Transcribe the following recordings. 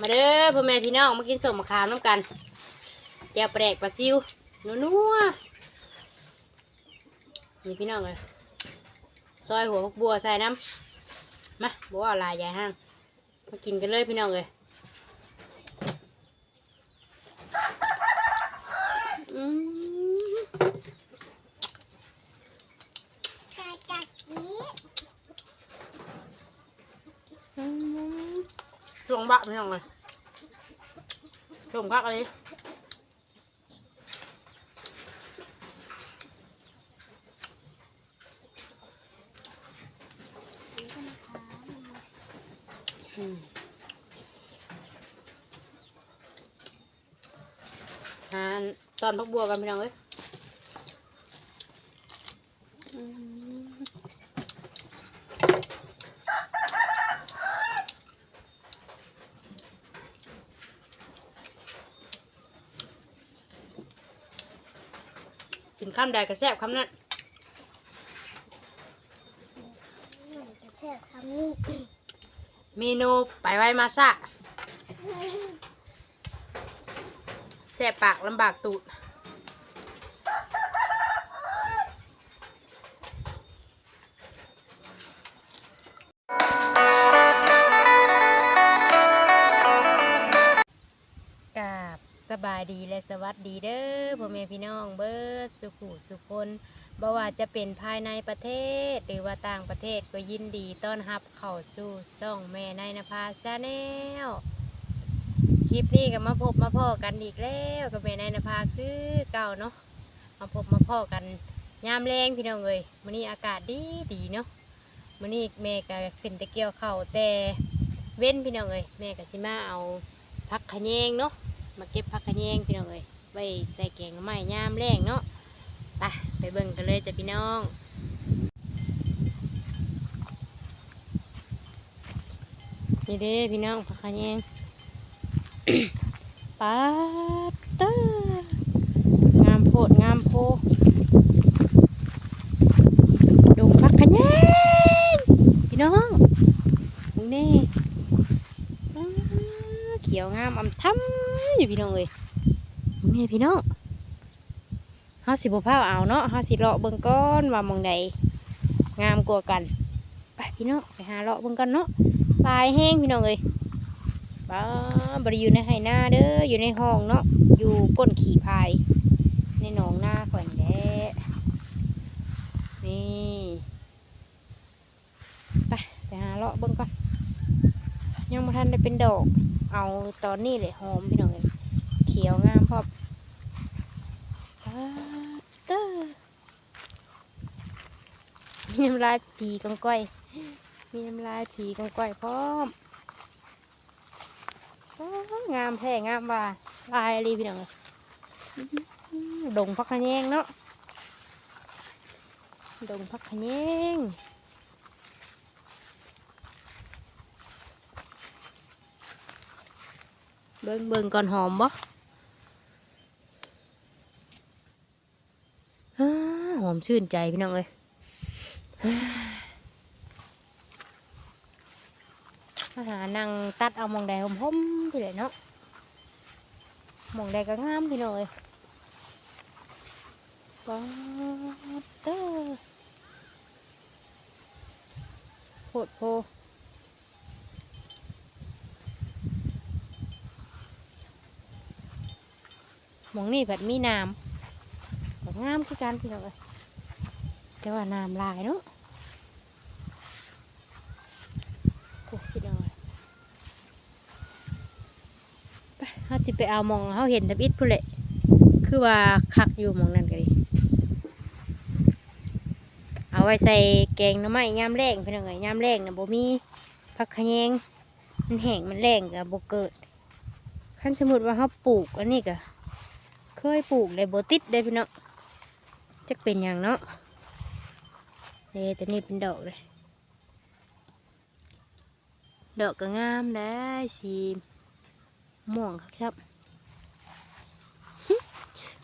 มาเด้อพ่อแม่พี่น้องมากินสมมะขามน้ำกันแจ่วแปลกปลาซิวนัวๆนี่พี่น้องเลยซอยหัวพวกบัวใส่น้ำมาบัวเอาลายใหญ่ห้างมากินกันเลยพี่น้องเลยอืม กากัดนี้ อืม ลวงบะพี่น้องเลยชมคักอะไรอืมหาตอนพักบัวกันพี่น้องเอ้ย กินข้ามใดก็แซ่บคำนั้นหนูจะแทบคำนี้เมนูไปไว้มาซะแซ่บปากลำบากตูดกราบสบายดีและสวัสดีเด้อพ่อแม่พี่น้ องเบิดสุขุสุคนบ่ว่าจะเป็นภายในประเทศ หรือว่าต่างประเทศก็ยินดีต้อนรับเข้าสู่ช่องแม่นายนภาชาแนลคลิปนี้ก็มาพบมาพ่อกันอีกแล้วกับแม่นายนภาคือเก่าเนาะมาพบมาพ่อกันยามแรงพี่น้องเอ้ยมื้อนี้อากาศดีดีเนาะมื้อนี้แม่ก็ขึ้นตะเกียวเข้าแต่เว้นพี่น้องเอ้ยแม่ก็สิมาเอาผักขะแยงเนาะมาเก็บผักกระแยงพี่น้องเอ้ย ไว้ใส่แกงไม้ยามแรงเนาะไปไปเบิ่งกันเลยจ้ะพี่น้องนี่เด้พี่น้องผักกระแยงปาดเตองามโพดงามโพดูผักกระแยงพี่น้องมึงนี่เขียวงามอำทำอยู่พี่น้องเอ้ย นี่พี่น้องเฮาสิบ่พาเอาเนาะเฮาสิเลาะเบิ่งก้อนว่ามองใดงามกว่ากัน ไปพี่น้องไปหาเลาะเบิ่งกันเนาะลายแห้งพี่น้องเอ้ยบ้าบ่ได้อยู่ในไหหน้าเด้ออยู่ในห้องเนาะอยู่ก้นขี่พาย ในหนองหน้าข่อยนี่แหละนี่ไปไปหาเลาะเบิ่งก่อนยังบ่ทันได้เป็นดอก เอาตอนนี้เลยหอมพี่น้องเอ้ยเขียวงามพอ เตอมีน้ำลายผีกังก้อย มีน้ำลายผีกังก้อยพร้อมงามแท้งามว่าลายอะไรพี่น้องดงพักขแยงเนาะดงพักขแยงเบิ่งเบิ่งก่อนหอมบ่อ้า หอมชื่นใจพี่น้องเอ้ยหานั่งตัดเอามองใดหอมๆพี่เลยเนาะมองใดก็งามพี่น้องเอ้ยป๊าดเด้อโพดโพมองนี่ผัดมีน้ำ แบบงามคือกันพี่น้องเอ้ยแต่ว่าน้ำลายเนาะโอ้พี่น้องเอ้ยไปเขาจะไปเอามองเขาเห็นทับอิดพุ่นแหละคือว่าคักอยู่มองนั่นก็ดีเอาไว้ใส่แกงน้ำไม้ยามแรงพี่น้องเอ้ยยามแรงนะบ่มีผักขะแยงมันแห้งมันแรงกับบ่เกิดขั้นสมมติว่าเขาปลูกอันนี้ก็เคยปลูกเลยโบติดได้พี่เนาะ จะเป็นอย่างเนาะเดตัวนี้เป็นดอกเลย ดอกก็งามได้สีม่วงครับ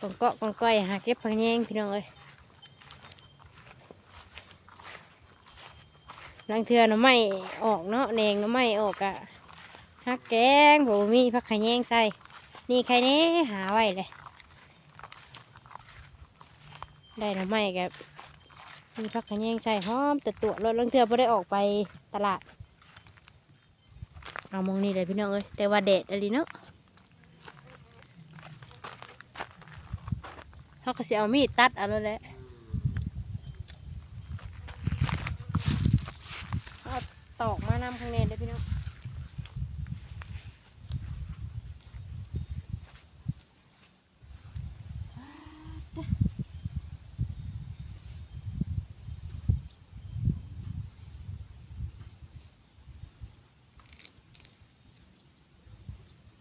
กองเกาะกองก้อยหาเก็บผักแยงพี่น้องเอ้ยลังเทือน่อไม้ออกเนาะแหนงน่อไม้ออกอะฮักแกงโหมีผักขะแยงใส่ นี่ใครนี้หาไว้เลย ได้หน่อไม้กับมีผักขะแยงใส่หอมแต่ตัวรถลังเทือไ่ได้ออกไปตลาด เอามองนี่เลยพี่น้องเอ้ยแต่ว่าแดดอะไรเนาะเขาก็สิเอามีดตัดเอาแล้วแหละเอาตอกมานำข้างในเลยพี่น้อง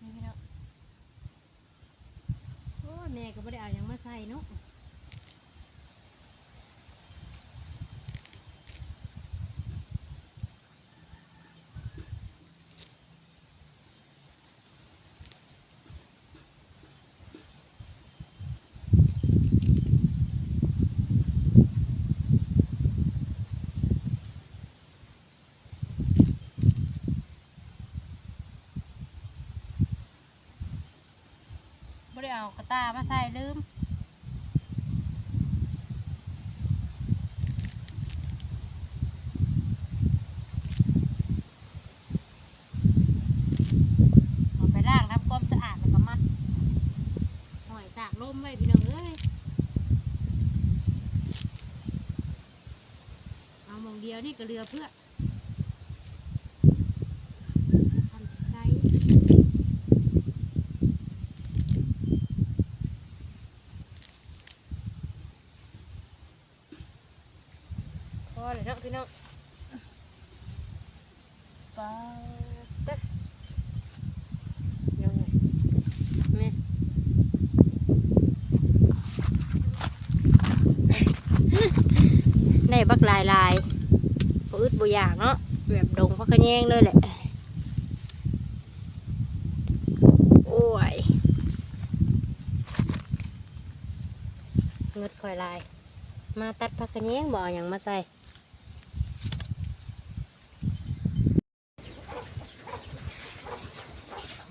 นี่พี่น้องโอ้ยแม่ก็ไม่ได้เอาหยังมาใส่เนาะไม่ได้ เอากระตามาใส่ลืมเอาไปล้างทำความสะอาดแล้วก็มัดหอยตากลมไว้พี่น้องเอ้ยเอาหมองเดียวนี่ก็เรือเพื่อทำใส่ พอเลยเนาะพี่น้องปาเต้ยังไงนี่ได้บัก ลายลายบ่อึดบ่อยากเนาะแบบดงพักกระแยงเลยแหละ โอ้ยเงดคอยลาย มาตัดพักกระแยงบ่เอาหยังมาใส่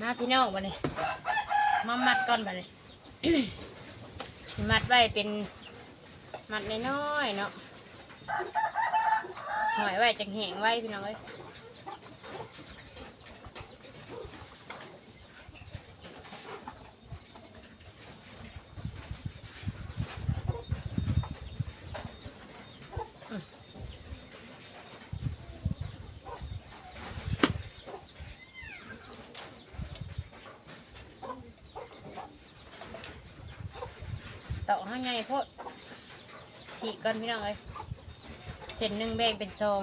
มาพี่น้องมาเลยมามัดก่อนไปเลยมัดไว้เป็นมัดน้อยๆเนาะ หอยไว้จังแหงไว้พี่น้องเอ้ยตอกให้ไงโพดสีก่อนพี่น้องเอ้ย ส้นหนึ่งแบ่งเป็นซอง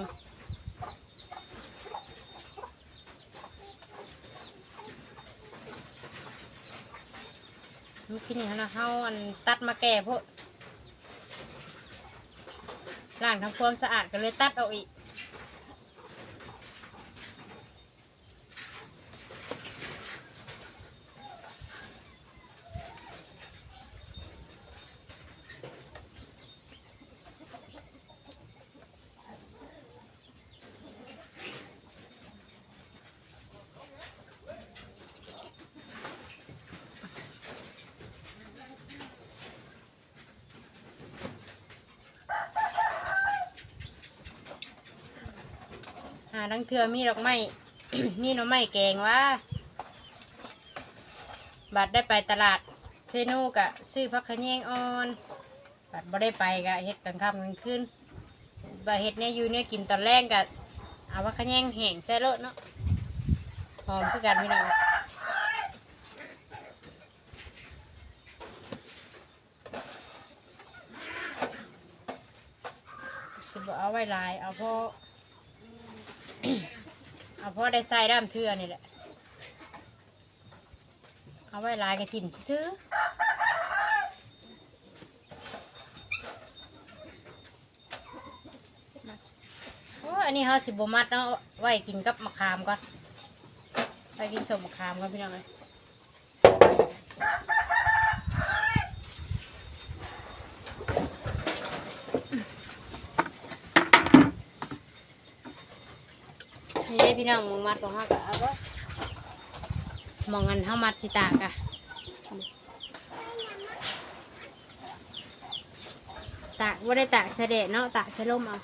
เมื่อกี้นี่นะเฮาอันตัดมาแก่พวกล้างทำความสะอาดก็เลยตัดเอาอีกาดังเทือมีดอกไม้ มีหน่อไม้แกงว่า บัดได้ไปตลาดเซโนกะซื้อพักขะแยงอ่อน บัดบ่ได้ไปกะเฮ็ดกลางค่ำกลางคืนบัดเฮ็ดเนี่ยอยู่เนี่ยกินตอนแรกกะเอาพักขะแยงแห้งใส่รถเนาะหอมคือกันพี่น้องสิบเอาไว้ลายเอาพอ เอาพอได้ใส่ด้ามเทือนี่แหละ เอาไว้ลายกระถิ่นซื้อโอ้อันนี้เขาสิบมัดเนาะไว้กินกับมะขามก่อนไว้กินสมมะขามก่อนพี่น้องเลย พี่น้องมึงมัดของเขาก็เอาไว้มองกันเฮามัดสิตากะตากว่าได้ตากเสด็จเนาะตากช้ลมเอา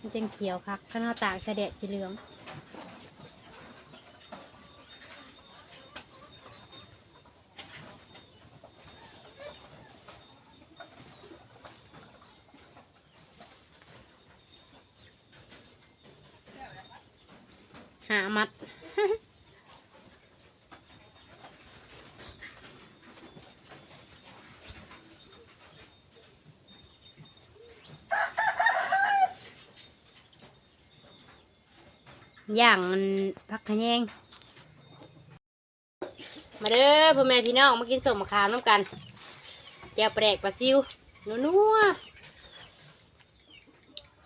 มันจังเขียวคักข้างนอกตากเสด็จสีเหลือง หามัด อ ย่างมันพักขะแยงมาเด้อพ่อแม่พี่น้องมากินสมมะขามน้ำกันเจียวแปลกปลาซิวนัวๆ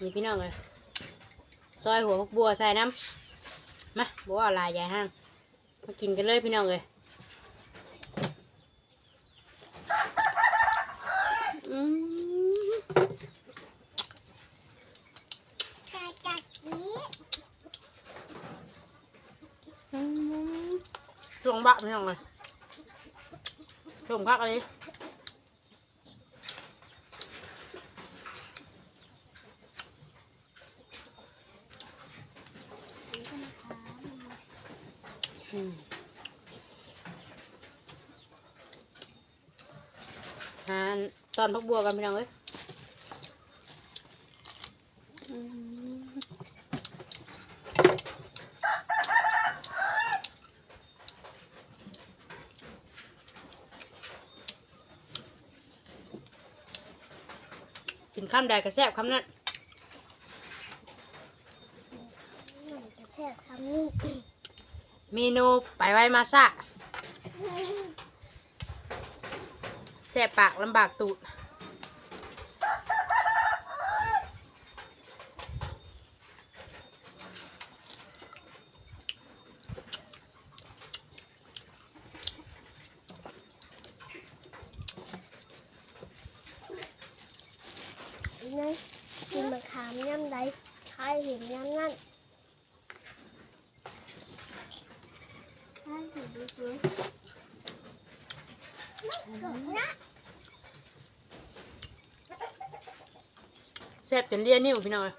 นี่พี่น้องเลยซอยหัวพวกบัวใส่น้ำมาบัวเอาลายใหญ่ห้างมากินกันเลยพี่น้องเลยอืม กากัดนี้ อืม ช่วงบักพี่น้องเลยช่วงพักอะไรอืมหาตอนพักบัวกันพี่น้องเอ้ยอืม กินข้ามใดกระแซบคำนั้นมันจะแซ่บคำนี้เมนูไปไว้มาซะแสบปากลำบากตูด นั่นกินมะขามย่ำใดใครเห็นย่ำนั่นใครเห็นดูสวยนะแสบจนเลี่ยนนิ้วพี่น้อย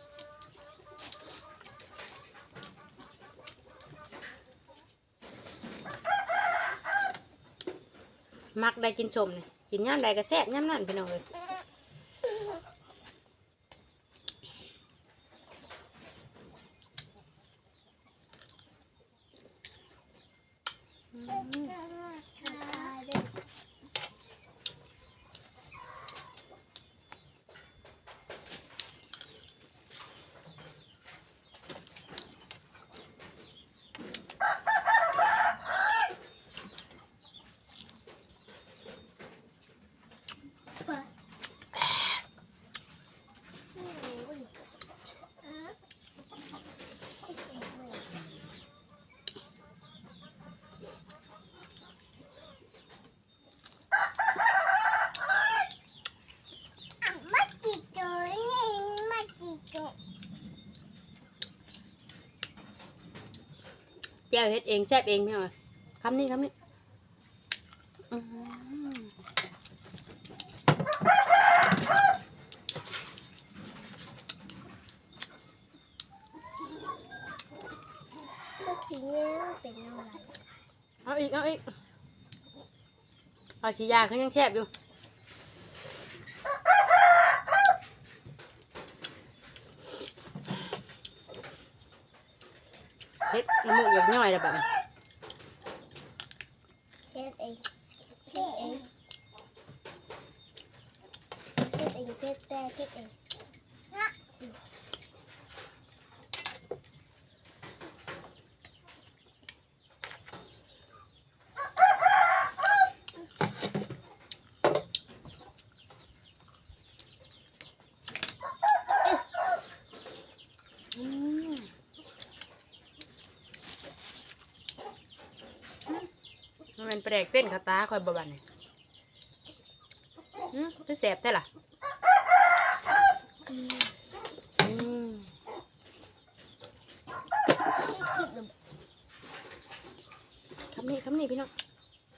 มักได้กินสมเนี่ยกินย่ำใดก็แสบย่ำนั่นพี่น้อย แจ่วเฮ็ดเองแซบเองพี่น้อยคำนี้คำนี้อื้อหือเมื่อกี้เนี่ยเป็นอะไรเอาอีกเอาอีกเอาสียาเขายังแซบอยู่ เฮ็ด น้ำมูกอย่างย่อยแล้วแบบนี้เฮ็ดเองเฮ็ดเองเฮ็ดเองเฮ็ดแต่เฮ็ดเอง มันแปลกเป็นขาตาคอยบบันนี่อืมคือแสบแท้ล่ะคำนี้คำนี้พี่น้อง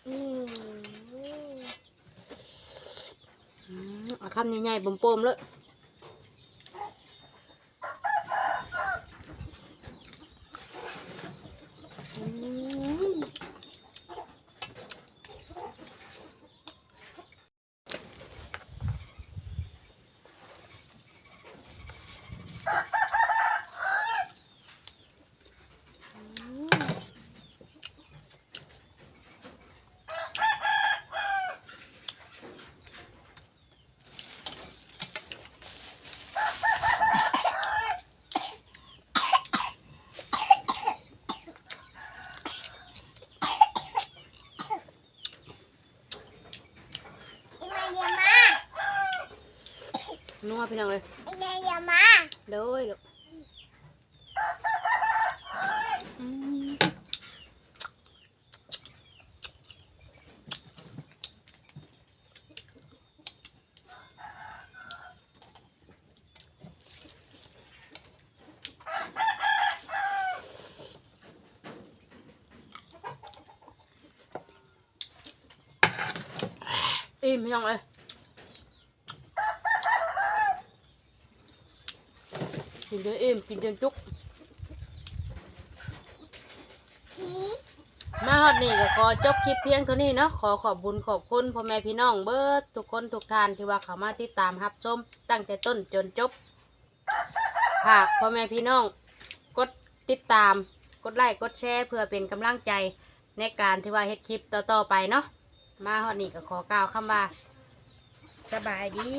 อืมอืมเอาคำใหญ่ๆบ่มๆเลยอืม อีนายอย่ามา นัวพี่น้องเลยอีนายอย่ามาโดยลูกอืมอิ่มพี่น้องเลย กินจนอิ่มกินจนจุก มาฮอดนี่ก็ขอจบคลิปเพียงเท่านี้เนาะขอขอบบุญขอบคุณพ่อแม่พี่น้องเบิดทุกคนทุกท่านที่ว่าเขามาติดตามรับชมตั้งแต่ต้นจนจบฝากพ่อแม่พี่น้องกดติดตามกดไลค์กดแชร์เพื่อเป็นกำลังใจในการที่ว่าเฮ็ดคลิปต่อๆไปเนาะมาฮอดนี่ก็ขอกล่าวคำว่าสบายดี